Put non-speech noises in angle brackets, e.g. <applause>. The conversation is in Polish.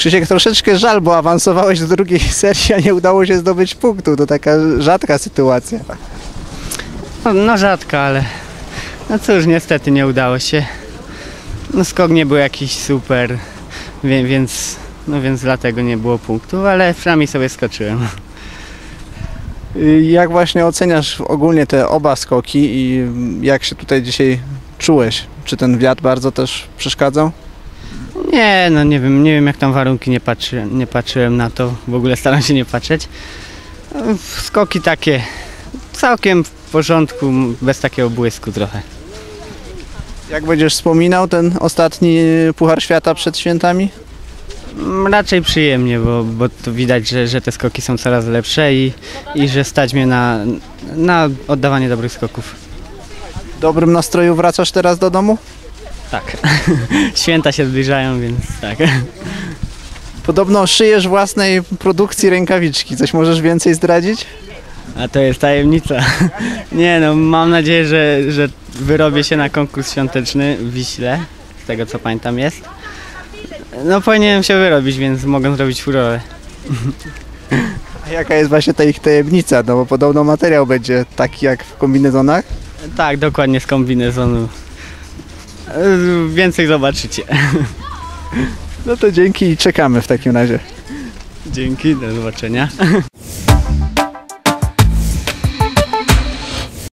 Krzysiek, troszeczkę żal, bo awansowałeś do drugiej <laughs> serii, a nie udało się zdobyć punktu. To taka rzadka sytuacja. No, no rzadko, ale no cóż, niestety nie udało się. No skok nie był jakiś super, więc, no więc dlatego nie było punktów, ale przynajmniej sobie skoczyłem. Jak właśnie oceniasz ogólnie te oba skoki i jak się tutaj dzisiaj czułeś? Czy ten wiatr bardzo też przeszkadzał? Nie, no nie wiem, nie wiem jak tam warunki, nie, patrzy, nie patrzyłem na to, w ogóle staram się nie patrzeć. No, Skoki takie całkiem w porządku, bez takiego błysku trochę. Jak będziesz wspominał ten ostatni Puchar Świata przed świętami? Mm, Raczej przyjemnie, bo, bo to widać, że, że te skoki są coraz lepsze i, i że stać mnie na, na oddawanie dobrych skoków. W dobrym nastroju wracasz teraz do domu? Tak. <laughs> Święta się zbliżają, więc tak. Podobno szyjesz własnej produkcji rękawiczki. Coś możesz więcej zdradzić? A to jest tajemnica. <laughs> Nie no, mam nadzieję, że, że wyrobię się na konkurs świąteczny w Wiśle, z tego co pamiętam jest. No powinienem się wyrobić, więc mogę zrobić furorę. A jaka jest właśnie ta ich tajemnica? No bo podobno materiał będzie taki jak w kombinezonach. Tak, dokładnie z kombinezonu. Yy, Więcej zobaczycie. No to dzięki i czekamy w takim razie. Dzięki, do zobaczenia.